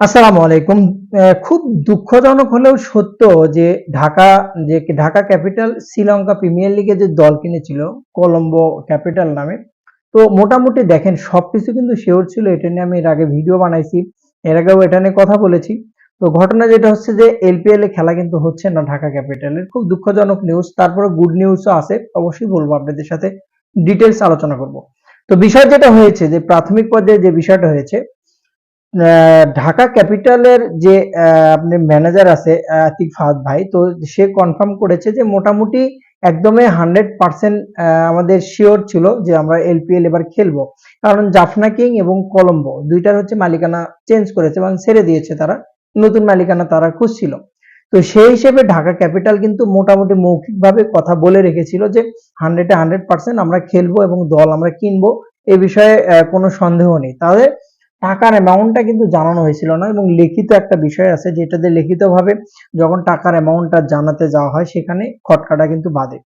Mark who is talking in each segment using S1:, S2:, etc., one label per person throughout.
S1: আসসালামু আলাইকুম। খুব দুঃখজনক হলেও সত্য যে ঢাকা যে ঢাকা ক্যাপিটাল শ্রীলঙ্কা প্রিমিয়ার লিগে যে দল কিনেছিল, কলম্বো ক্যাপিটাল নামে, তো মোটামুটি দেখেন, সবকিছু কিন্তু শিওর ছিল, এটা নিয়ে আমি এর আগে ভিডিও বানাইছি, এর আগেও এটা নিয়ে কথা বলেছি। তো ঘটনা যেটা হচ্ছে যে এলপিএল এ খেলা কিন্তু হচ্ছে না ঢাকা ক্যাপিটালের। খুব দুঃখজনক নিউজ তারপরে গুড নিউজও আছে, অবশ্যই বলব আপনাদের সাথে ডিটেলস আলোচনা করব। তো বিষয় যেটা হয়েছে যে প্রাথমিক পর্যায়ে যে বিষয়টা হয়েছে ঢাকা ক্যাপিটালের যে আপনি ম্যানেজার আছে আতিক ফাহাদ ভাই, তো সে কনফার্ম করেছে যে মোটামুটি একদমই হান্ড্রেড পার্সেন্ট আমাদের শিওর ছিল যে আমরা এলপিএল এবার খেলব। কারণ জাফনা কিং এবং কলম্বো দুইটার হচ্ছে মালিকানা চেঞ্জ করেছে এবং ছেড়ে দিয়েছে তারা, নতুন মালিকানা তারা খুঁজছিল। তো সেই হিসেবে ঢাকা ক্যাপিটাল কিন্তু মোটামুটি মৌখিকভাবে কথা বলে রেখেছিল যে হান্ড্রেডে হান্ড্রেড পার্সেন্ট আমরা খেলব এবং দল আমরা কিনবো, এ বিষয়ে কোনো সন্দেহ নেই। তাহলে টাকার অ্যামাউন্টটা কিন্তু জানানো হয়েছিল না এবং লিখিত একটা বিষয় আছে যেটাতে লিখিতভাবে যখন টাকার অ্যামাউন্টটা জানাতে যাওয়া হয় সেখানে খটকাটা কিন্তু বাদে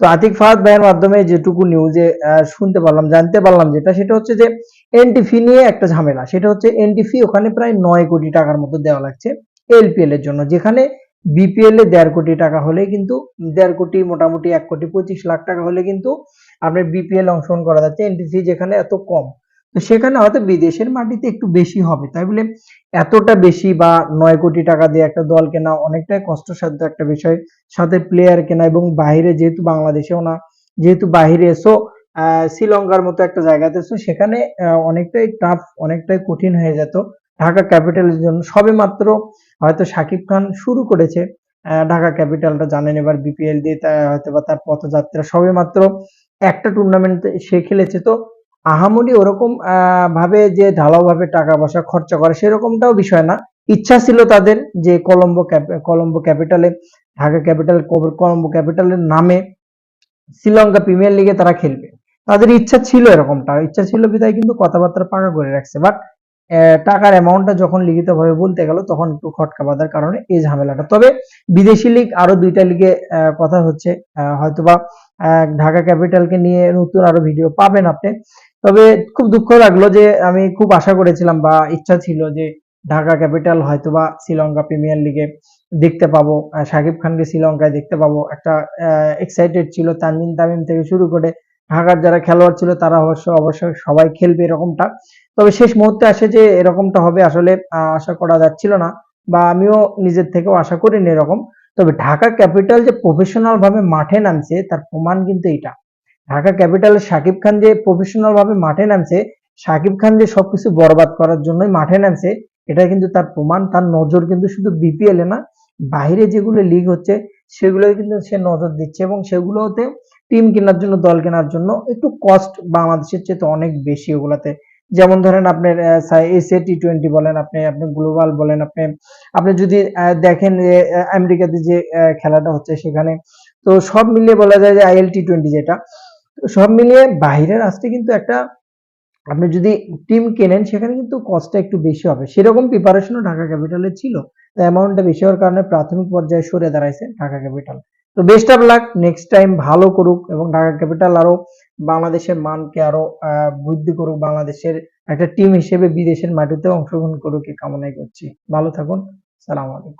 S1: তো আতিক ফাহাদ ভাইয়ের মাধ্যমে যেটুকু নিউজে শুনতে পারলাম, জানতে পারলাম যেটা, সেটা হচ্ছে যে এন্ট্রি ফি নিয়ে একটা ঝামেলা। সেটা হচ্ছে এনটিফি ওখানে প্রায় নয় কোটি টাকার মতো দেওয়া লাগছে এলপিএল এর জন্য। যেখানে বিপিএল এ দেড় কোটি টাকা হলে কিন্তু, দেড় কোটি, মোটামুটি এক কোটি পঁচিশ লাখ টাকা হলে কিন্তু আপনার বিপিএল অংশগ্রহণ করা যাচ্ছে। এন্ট্রি ফি যেখানে এত কম। সেখানে হয়তো বিদেশের মাটিতে একটু বেশি হবে। তাই বলে এতটা বেশি বা নয় কোটি টাকা দিয়ে একটা দল কেনা অনেকটাই কষ্টসাধ্য একটা বিষয়। সাথে প্লেয়ার কেনা এবং বাইরে যেহেতু বাংলাদেশেও না যেহেতু এসো আহ, শ্রীলঙ্কার মতো একটা জায়গাতে এসো সেখানে অনেকটাই টাফ অনেকটাই কঠিন হয়ে যেত। ঢাকা ক্যাপিটালের জন্য সবে মাত্র হয়তো শাকিব খান শুরু করেছে। ঢাকা ক্যাপিটালটা জানেন এবার বিপিএল দিয়ে তা- হয়তো বা তার পথযাত্রা সবে মাত্র একটা টুর্নামেন্ট সে খেলেছে। তো আহামরি ওরকম ভাবে যে ঢালাওভাবে টাকা পয়সা খরচা করে সেরকমটাও বিষয় না। ইচ্ছা ছিল তাদের যে কলম্বো কলম্বো ক্যাপিটালে, ঢাকা ক্যাপিটাল কলম্বো ক্যাপিটালের নামে শ্রীলঙ্কা প্রিমিয়ার লিগে তারা খেলবে। তাদের ইচ্ছা ছিল এরকমটা। ইচ্ছা ছিল বিধায় কিন্তু কথাবার্তা পাকা করে রাখছে। বাট টাকার অ্যামাউন্টটা যখন লিখিতভাবে বলতে গেল, তখন একটু খটকা বাঁধার কারণে এই ঝামেলাটা। তবে বিদেশি লিগ আরও দুইটা লিগে কথা হচ্ছে। হয়তোবা ঢাকা ক্যাপিটালকে নিয়ে নতুন আরও ভিডিও পাবেন আপনি। তবে খুব দুঃখ লাগল যে আমি খুব আশা করেছিলাম বা ইচ্ছা ছিল যে ঢাকা ক্যাপিটাল হয়তোবা শ্রীলঙ্কা প্রিমিয়ার লিগে দেখতে পাবো শাকিব খানকে শ্রীলঙ্কায় দেখতে পাবো। একটা এক্সাইটেড ছিল তানজিম তামিম থেকে শুরু করে ঢাকার যারা খেলোয়াড় ছিল তারা অবশ্য অবশ্যই সবাই খেলবে এরকমটা। তবে শেষ মুহূর্তে আসে যে এরকমটা হবে আসলে আশা করা যাচ্ছিল না বা আমিও নিজের থেকেও আশা করিনি এরকম। তবে ঢাকা ক্যাপিটাল যে প্রফেশনাল ভাবে মাঠে নামছে তার প্রমাণ কিন্তু এটা ঢাকা ক্যাপিটালের শাকিব খান যে প্রফেশনাল ভাবে মাঠে নামছে, শাকিব খান যে সবকিছু বরবাদ করার জন্যই মাঠে নামছে, এটা কিন্তু তার প্রমাণ, তার নজর কিন্তু শুধু বিপিএল এ না, বাইরে যেগুলো লিগ হচ্ছে সেগুলো কিন্তু সে নজর দিচ্ছে এবং সেগুলোতে টিম কেনার জন্য, দল কেনার জন্য একটু কস্ট বাংলাদেশের চেয়ে তো অনেক বেশি ওগুলাতে। যেমন ধরেন আপনার এসএ টি টোয়েন্টি বলেন আপনি আপনি গ্লোবাল বলেন আপনি আপনি যদি দেখেন আমেরিকাতে যে খেলাটা হচ্ছে সেখানে, তো সব মিলিয়ে বলা যায় যে আইএল টি টোয়েন্টি যেটা তো সব মিলিয়ে বাইরের আসতে কিন্তু একটা আপনি যদি টিম কেনেন সেখানে কিন্তু কস্টটা একটু বেশি হবে। সেরকম প্রিপারেশনও ঢাকা ক্যাপিটালে ছিল। তো অ্যামাউন্টটা বেশি হওয়ার কারণে প্রাথমিক পর্যায়ে সরে দাঁড়াইছে ঢাকা ক্যাপিটাল তো best of luck next time ভালো করুক এবং ঢাকা ক্যাপিটাল আরও বাংলাদেশের মানকে আরও আহ, বৃদ্ধি করুক বাংলাদেশের একটা টিম হিসেবে বিদেশের মাটিতে অংশগ্রহণ করুক এই কামনাই করছি। ভালো থাকুন সালাম আলাইকুম।